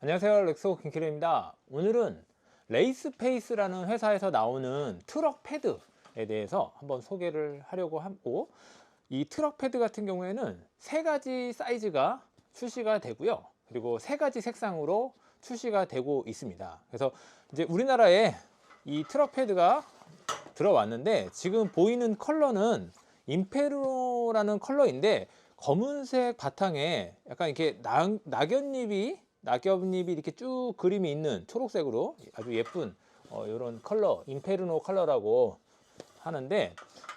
안녕하세요 렉소 킹키르입니다. 오늘은 레이스페이스라는 회사에서 나오는 트럭 패드에 대해서 한번 소개를 하려고 하고 이 트럭 패드 같은 경우에는 세 가지 사이즈가 출시가 되고요. 그리고 세 가지 색상으로 출시가 되고 있습니다. 그래서 이제 우리나라에 이 트럭 패드가 들어왔는데 지금 보이는 컬러는 임페르노라는 컬러인데 검은색 바탕에 약간 이렇게 낙, 낙엽잎이 낙엽잎이 이렇게 쭉 그림이 있는 초록색으로 아주 예쁜 어, 이런 컬러 임페르노 컬러라고 하는데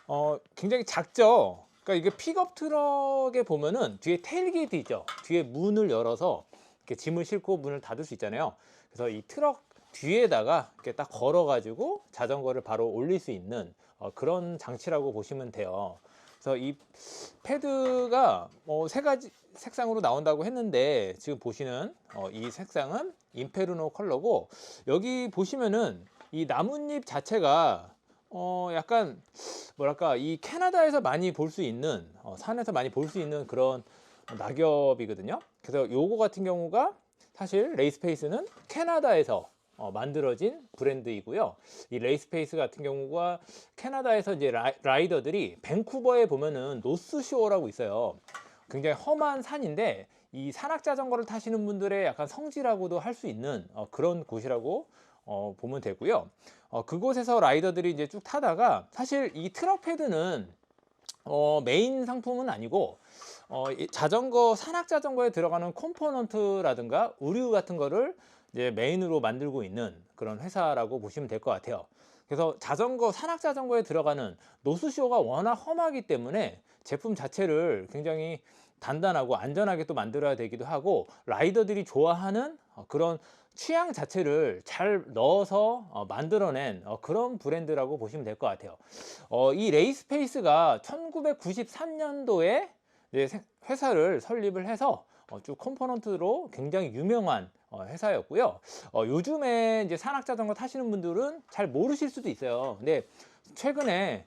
어, 굉장히 작죠. 그러니까 이게 픽업 트럭에 보면은 뒤에 테일게이트 있죠. 뒤에 문을 열어서 이렇게 짐을 싣고 문을 닫을 수 있잖아요. 그래서 이 트럭 뒤에다가 이렇게 딱 걸어 가지고 자전거를 바로 올릴 수 있는 어, 그런 장치라고 보시면 돼요. 그래서 이 패드가 뭐세 가지 색상으로 나온다고 했는데 지금 보시는 어, 이 색상은 임페르노 컬러고 여기 보시면은 이 나뭇잎 자체가 어 약간 뭐랄까 이 캐나다에서 많이 볼 수 있는 어, 산에서 많이 볼 수 있는 그런 낙엽이거든요. 그래서 요거 같은 경우가 사실 레이스페이스는 캐나다에서 어, 만들어진 브랜드이고요. 이 레이스페이스 같은 경우가 캐나다에서 이제 라이, 더들이 밴쿠버에 보면은 노스쇼어라고 있어요. 굉장히 험한 산인데 이 산악 자전거를 타시는 분들의 약간 성지라고도 할 수 있는 어, 그런 곳이라고 어, 보면 되고요. 어, 그곳에서 라이더들이 이제 쭉 타다가 사실 이 트럭 패드는 어, 메인 상품은 아니고 어, 이 자전거 산악 자전거에 들어가는 컴포넌트라든가 의류 같은 거를 이제 메인으로 만들고 있는 그런 회사라고 보시면 될 것 같아요. 그래서 자전거 산악 자전거에 들어가는 노스쇼가 워낙 험하기 때문에 제품 자체를 굉장히 단단하고 안전하게 또 만들어야 되기도 하고 라이더들이 좋아하는 어, 그런 취향 자체를 잘 넣어서 어, 만들어낸 어, 그런 브랜드라고 보시면 될 것 같아요. 어, 이 레이스페이스가 1993년도에 회사를 설립을 해서 어, 쭉 컴포넌트로 굉장히 유명한 어, 회사였고요. 어, 요즘에 이제 산악 자전거 타시는 분들은 잘 모르실 수도 있어요. 근데 최근에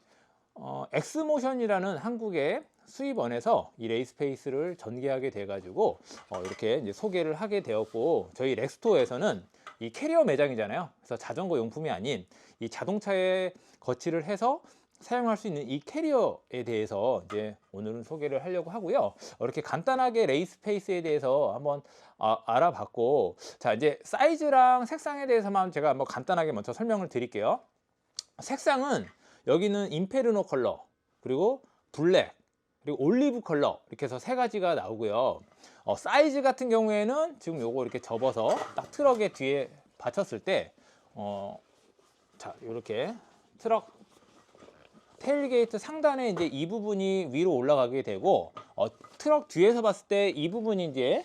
어, 엑스모션이라는 한국의 수입원에서 이 레이스페이스를 전개하게 돼가지고 어, 이렇게 이제 소개를 하게 되었고 저희 렉스토어에서는 이 캐리어 매장이잖아요. 그래서 자전거 용품이 아닌 이 자동차에 거치를 해서 사용할 수 있는 이 캐리어에 대해서 이제 오늘은 소개를 하려고 하고요. 어, 이렇게 간단하게 레이스페이스에 대해서 한번 아, 알아봤고 자 이제 사이즈랑 색상에 대해서만 제가 한번 간단하게 먼저 설명을 드릴게요. 색상은 여기는 임페르노 컬러 그리고 블랙 그리고 올리브 컬러 이렇게 해서 세 가지가 나오고요. 어, 사이즈 같은 경우에는 지금 요거 이렇게 접어서 딱 트럭에 뒤에 받쳤을 때 어, 자 이렇게 트럭 테일게이트 상단에 이제 이 부분이 위로 올라가게 되고 어, 트럭 뒤에서 봤을 때 이 부분이 이제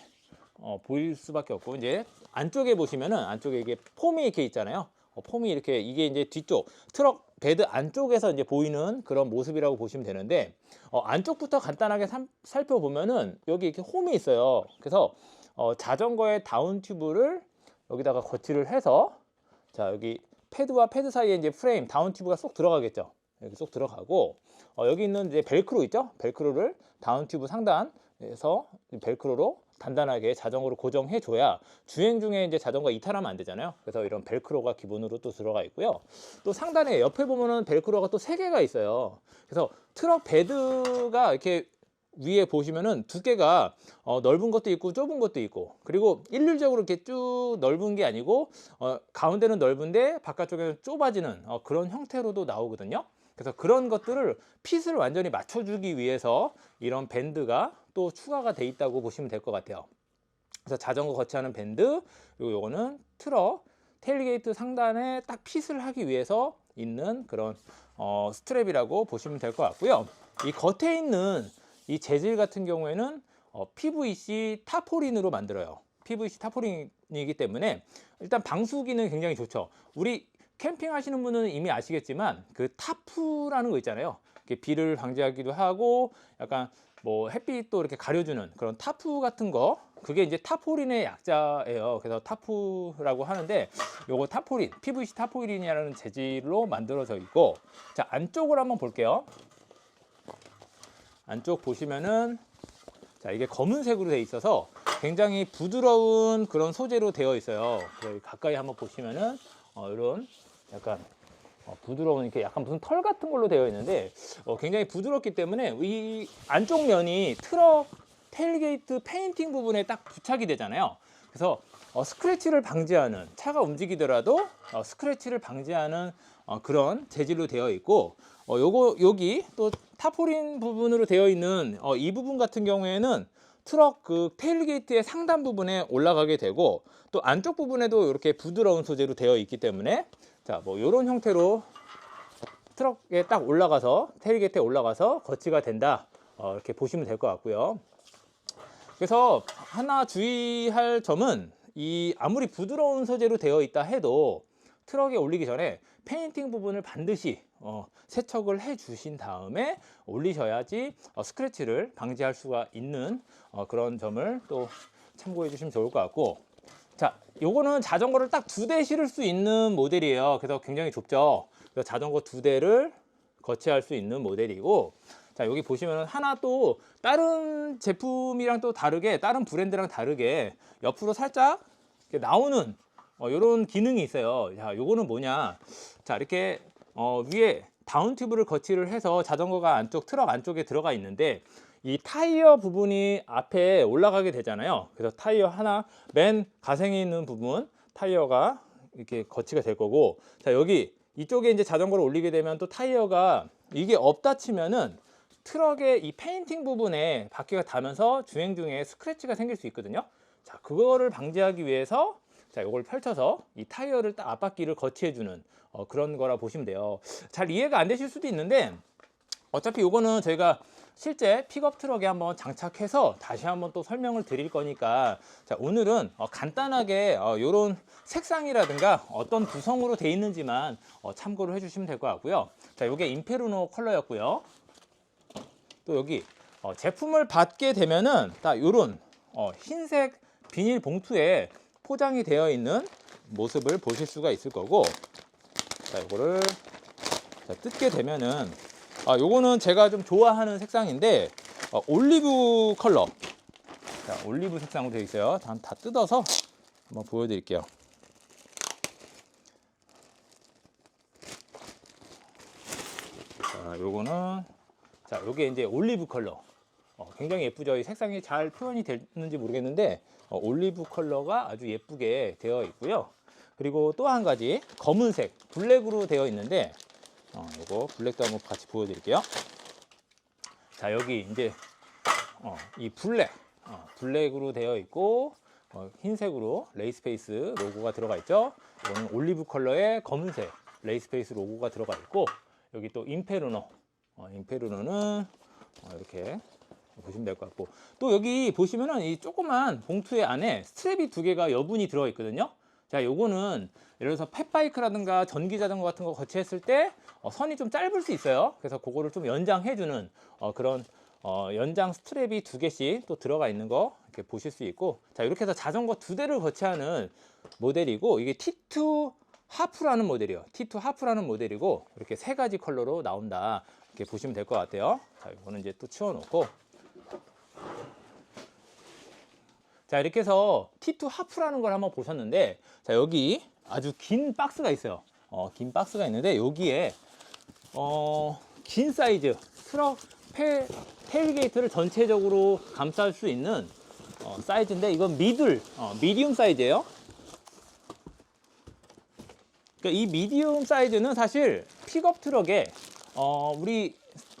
어, 보일 수밖에 없고 이제 안쪽에 보시면은 안쪽에 이게 폼이 이렇게 있잖아요. 어, 폼이 이렇게 이게 이제 뒤쪽 트럭 베드 안쪽에서 이제 보이는 그런 모습이라고 보시면 되는데 어, 안쪽부터 간단하게 삼- 살펴보면은 여기 이렇게 홈이 있어요. 그래서 어, 자전거의 다운 튜브를 여기다가 거치를 해서 자 여기 패드와 패드 사이에 이제 프레임 다운 튜브가 쏙 들어가겠죠. 이렇게 쏙 들어가고 어, 여기 있는 이제 벨크로 있죠. 벨크로를 다운 튜브 상단에서 벨크로로 단단하게 자전거를 고정해 줘야 주행 중에 이제 자전거 이탈하면 안 되잖아요. 그래서 이런 벨크로가 기본으로 또 들어가 있고요. 또 상단에 옆에 보면은 벨크로가 또 세 개가 있어요. 그래서 트럭 베드가 이렇게 위에 보시면은 두께가 어, 넓은 것도 있고 좁은 것도 있고 그리고 일률적으로 이렇게 쭉 넓은 게 아니고 어, 가운데는 넓은데 바깥쪽에는 좁아지는 어, 그런 형태로도 나오거든요. 그래서 그런 것들을 핏을 완전히 맞춰주기 위해서 이런 밴드가 또 추가가 돼 있다고 보시면 될 것 같아요. 그래서 자전거 거치하는 밴드 그리고 요거는 트럭 테일게이트 상단에 딱 핏을 하기 위해서 있는 그런 어, 스트랩이라고 보시면 될 것 같고요. 이 겉에 있는 이 재질 같은 경우에는 어, PVC 타포린으로 만들어요. PVC 타포린이기 때문에 일단 방수 기는 굉장히 좋죠. 우리 캠핑 하시는 분은 이미 아시겠지만 그 타프라는 거 있잖아요. 비를 방지하기도 하고 약간 뭐 햇빛도 이렇게 가려주는 그런 타프 같은 거 그게 이제 타포린의 약자예요. 그래서 타프라고 하는데 요거 타포린, PVC 타포린이라는 재질로 만들어져 있고 자 안쪽을 한번 볼게요. 안쪽 보시면은 자 이게 검은색으로 돼 있어서 굉장히 부드러운 그런 소재로 되어 있어요. 가까이 한번 보시면은 어, 이런 약간 어, 부드러운 이렇게 약간 무슨 털 같은 걸로 되어 있는데 어, 굉장히 부드럽기 때문에 이 안쪽 면이 트럭 테일게이트 페인팅 부분에 딱 부착이 되잖아요. 그래서 어, 스크래치를 방지하는 차가 움직이더라도 어, 스크래치를 방지하는 어, 그런 재질로 되어 있고 어, 요거 여기 또 타포린 부분으로 되어 있는 어, 이 부분 같은 경우에는 트럭 그 테일게이트의 상단 부분에 올라가게 되고 또 안쪽 부분에도 이렇게 부드러운 소재로 되어 있기 때문에 자 뭐 이런 형태로 트럭에 딱 올라가서 테일게이트에 올라가서 거치가 된다 어, 이렇게 보시면 될 것 같고요. 그래서 하나 주의할 점은 이 아무리 부드러운 소재로 되어 있다 해도 트럭에 올리기 전에 페인팅 부분을 반드시 어, 세척을 해 주신 다음에 올리셔야지 어, 스크래치를 방지할 수가 있는 어, 그런 점을 또 참고해 주시면 좋을 것 같고 자 요거는 자전거를 딱 두 대 실을 수 있는 모델이에요 그래서 굉장히 좁죠 그래서 자전거 두 대를 거치할 수 있는 모델이고 자 여기 보시면 하나 또 다른 제품이랑 또 다르게 다른 브랜드랑 다르게 옆으로 살짝 나오는 어, 이런 기능이 있어요. 자, 요거는 뭐냐? 자, 이렇게 어, 위에 다운 튜브를 거치를 해서 자전거가 안쪽 트럭 안쪽에 들어가 있는데 이 타이어 부분이 앞에 올라가게 되잖아요. 그래서 타이어 하나 맨 가생에 있는 부분 타이어가 이렇게 거치가 될 거고 자 여기 이쪽에 이제 자전거를 올리게 되면 또 타이어가 이게 없다 치면은 트럭의 이 페인팅 부분에 바퀴가 닿으면서 주행 중에 스크래치가 생길 수 있거든요. 자, 그거를 방지하기 위해서 자, 이걸 펼쳐서 이 타이어를 딱 앞바퀴를 거치해주는 어, 그런 거라 보시면 돼요. 잘 이해가 안 되실 수도 있는데 어차피 이거는 저희가 실제 픽업 트럭에 한번 장착해서 다시 한번 또 설명을 드릴 거니까 자 오늘은 어, 간단하게 이런 색상이라든가 어떤 구성으로 돼 있는지만 어, 참고를 해주시면 될 것 같고요. 자 이게 임페르노 컬러였고요. 또 여기 어, 제품을 받게 되면은 딱 이런 어, 흰색 비닐 봉투에 포장이 되어 있는 모습을 보실 수가 있을 거고 자 이거를 자, 뜯게 되면은 아 요거는 제가 좀 좋아하는 색상인데 어, 올리브 컬러. 자 올리브 색상으로 되어 있어요. 다, 다 뜯어서 한번 보여드릴게요. 자 요거는 자 요게 이제 올리브 컬러. 어, 굉장히 예쁘죠. 이 색상이 잘 표현이 됐는지 모르겠는데 어, 올리브 컬러가 아주 예쁘게 되어 있고요. 그리고 또 한 가지 검은색 블랙으로 되어 있는데 어, 이거 블랙도 한번 같이 보여드릴게요. 자 여기 이제 어, 이 블랙 어, 블랙으로 되어 있고 어, 흰색으로 레이스페이스 로고가 들어가 있죠. 이거는 올리브 컬러의 검은색 레이스페이스 로고가 들어가 있고 여기 또 임페르노 어, 임페르노는 어, 이렇게 보시면 될 것 같고 또 여기 보시면은 이 조그만 봉투의 안에 스트랩이 두 개가 여분이 들어 있거든요. 자, 요거는 예를 들어서 펫바이크라든가 전기 자전거 같은 거 거치했을 때 어, 선이 좀 짧을 수 있어요. 그래서 그거를 좀 연장해주는 어, 그런 어, 연장 스트랩이 두 개씩 또 들어가 있는 거 이렇게 보실 수 있고 자 이렇게 해서 자전거 두 대를 거치하는 모델이고 이게 T2 하프라는 모델이에요. T2 하프라는 모델이고 이렇게 세 가지 컬러로 나온다 이렇게 보시면 될 것 같아요. 자 이거는 이제 또 치워놓고 자 이렇게 해서 T2 하프라는 걸 한번 보셨는데 자 여기 아주 긴 박스가 있어요. 어, 긴 박스가 있는데 여기에 어, 긴 사이즈 트럭 페, 테일게이트를 전체적으로 감쌀 수 있는 어, 사이즈인데 이건 미들 어, 미디움 사이즈예요. 그러니까 이 미디움 사이즈는 사실 픽업 트럭에 어, 우리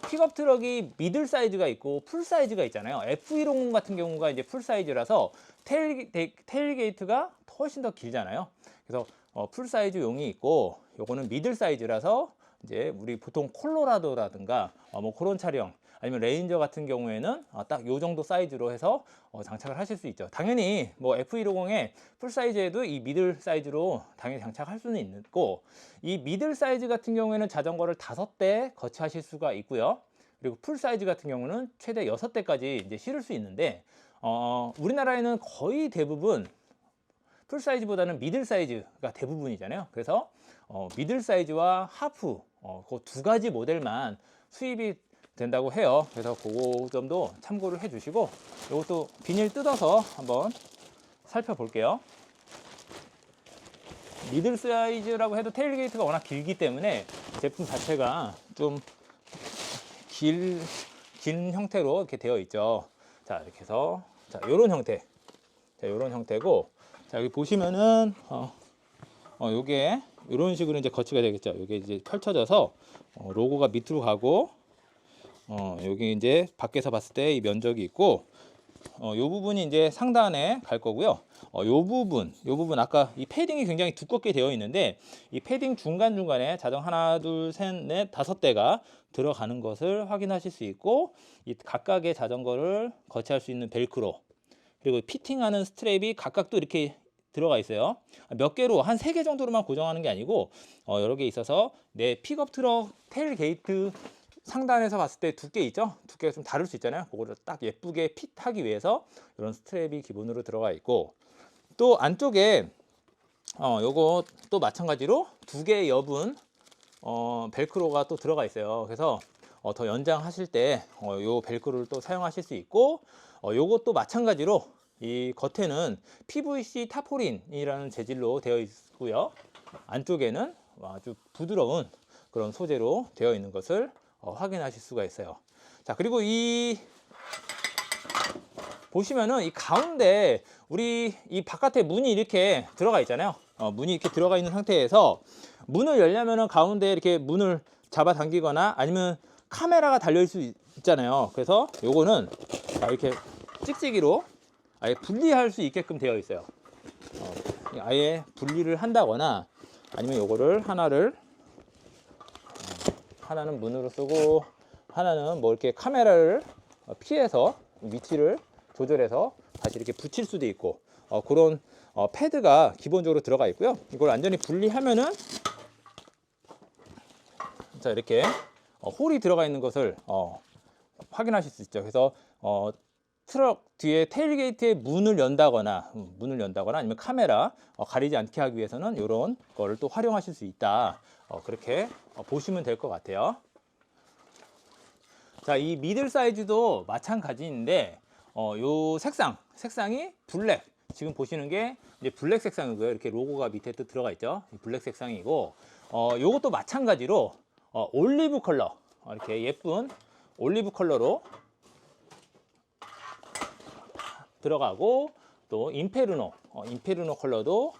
픽업 트럭이 미들 사이즈가 있고 풀 사이즈가 있잖아요. F150 같은 경우가 이제 풀 사이즈라서 테일, 테일 게이트가 훨씬 더 길잖아요. 그래서 어, 풀 사이즈 용이 있고 요거는 미들 사이즈라서 이제 우리 보통 콜로라도라든가 어, 뭐 그런 차량 아니면 레인저 같은 경우에는 어, 딱요 정도 사이즈로 해서 어, 장착을 하실 수 있죠. 당연히 뭐 F150의 풀 사이즈에도 이 미들 사이즈로 당연히 장착할 수는 있고 이 미들 사이즈 같은 경우에는 자전거를 다섯 대 거치하실 수가 있고요. 그리고 풀 사이즈 같은 경우는 최대 여섯 대까지 이제 실을 수 있는데 어, 우리나라에는 거의 대부분 풀 사이즈보다는 미들 사이즈가 대부분이잖아요. 그래서 어, 미들 사이즈와 하프 어, 그 두 가지 모델만 수입이 된다고 해요. 그래서 그 점도 참고를 해 주시고 이것도 비닐 뜯어서 한번 살펴볼게요. 미들 사이즈라고 해도 테일게이트가 워낙 길기 때문에 제품 자체가 좀 길, 긴 형태로 이렇게 되어 있죠. 자, 이렇게 해서, 자, 요런 형태. 자, 요런 형태고, 자, 여기 보시면은, 어, 어, 요게, 요런 식으로 이제 거치가 되겠죠. 요게 이제 펼쳐져서, 어, 로고가 밑으로 가고, 어, 여기 이제 밖에서 봤을 때 이 면적이 있고, 어, 요 부분이 이제 상단에 갈 거고요. 어, 요 부분, 요 부분 아까 이 패딩이 굉장히 두껍게 되어 있는데 이 패딩 중간 중간에 자정 하나, 둘, 셋, 넷, 다섯 대가 들어가는 것을 확인하실 수 있고 이 각각의 자전거를 거치할 수 있는 벨크로 그리고 피팅하는 스트랩이 각각 또 이렇게 들어가 있어요. 몇 개로 한 세 개 정도로만 고정하는 게 아니고 어, 여러 개 있어서 내 픽업 트럭 테일 게이트 상단에서 봤을 때 두께 있죠? 두께가 좀 다를 수 있잖아요. 그거를 딱 예쁘게 핏하기 위해서 이런 스트랩이 기본으로 들어가 있고 또 안쪽에 어 요거 또 마찬가지로 두 개의 여분 어 벨크로가 또 들어가 있어요. 그래서 어, 더 연장하실 때 어, 요 벨크로를 또 사용하실 수 있고 어, 요것도 마찬가지로 이 겉에는 PVC 타포린이라는 재질로 되어 있고요. 안쪽에는 아주 부드러운 그런 소재로 되어 있는 것을 어, 확인하실 수가 있어요. 자, 그리고 이 보시면은 이 가운데 우리 이 바깥에 문이 이렇게 들어가 있잖아요. 어, 문이 이렇게 들어가 있는 상태에서 문을 열려면은 가운데 이렇게 문을 잡아 당기거나 아니면 카메라가 달려 있을 수 있잖아요. 그래서 요거는 아, 이렇게 찍찍이로 아예 분리할 수 있게끔 되어 있어요. 어, 아예 분리를 한다거나 아니면 요거를 하나를 하나는 문으로 쓰고 하나는 뭐 이렇게 카메라를 어, 피해서 위치를 조절해서 다시 이렇게 붙일 수도 있고 어, 그런 어, 패드가 기본적으로 들어가 있고요. 이걸 완전히 분리하면은 자 이렇게 어, 홀이 들어가 있는 것을 어, 확인하실 수 있죠. 그래서 어, 트럭 뒤에 테일게이트의 문을 연다거나 음, 문을 연다거나 아니면 카메라 어, 가리지 않게 하기 위해서는 이런 거를 또 활용하실 수 있다. 어, 그렇게 어, 보시면 될 것 같아요. 자, 이 미들 사이즈도 마찬가지인데 어, 요 색상, 색상이 블랙. 지금 보시는 게 이제 블랙 색상이고요. 이렇게 로고가 밑에 또 들어가 있죠. 이 블랙 색상이고 어, 요것도 마찬가지로 어, 올리브 컬러. 어, 이렇게 예쁜 올리브 컬러로 들어가고 또 임페르노, 어, 임페르노 컬러도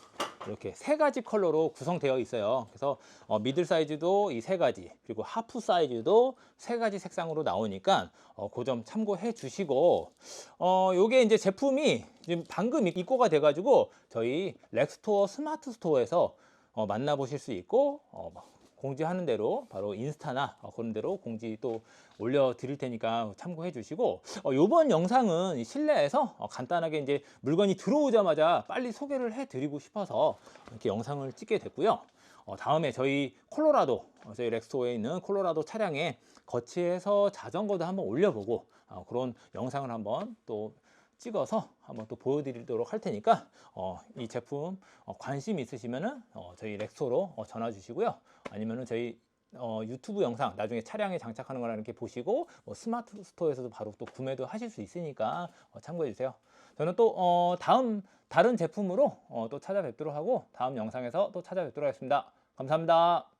이렇게 세 가지 컬러로 구성되어 있어요. 그래서 어, 미들 사이즈도 이 세 가지, 그리고 하프 사이즈도 세 가지 색상으로 나오니까 어, 그점 참고해 주시고, 어, 요게 이제 제품이 지금 방금 입고가 돼가지고 저희 렉스토어 스마트 스토어에서 어, 만나보실 수 있고, 어, 공지하는 대로 바로 인스타나 어, 그런 대로 공지 또 올려 드릴 테니까 참고해 주시고 어, 이번 영상은 이 실내에서 어, 간단하게 이제 물건이 들어오자마자 빨리 소개를 해 드리고 싶어서 이렇게 영상을 찍게 됐고요. 어, 다음에 저희 콜로라도 어, 저희 렉스토어에 있는 콜로라도 차량에 거치해서 자전거도 한번 올려보고 어, 그런 영상을 한번 또 찍어서 한번 또 보여드리도록 할 테니까 어, 이 제품 어, 관심 있으시면은 어, 저희 렉소로 어, 전화 주시고요. 아니면은 저희 어, 유튜브 영상 나중에 차량에 장착하는 거나 이렇게 보시고 뭐 스마트 스토어에서도 바로 또 구매도 하실 수 있으니까 어, 참고해 주세요. 저는 또 어, 다음 다른 제품으로 어, 또 찾아뵙도록 하고 다음 영상에서 또 찾아뵙도록 하겠습니다. 감사합니다.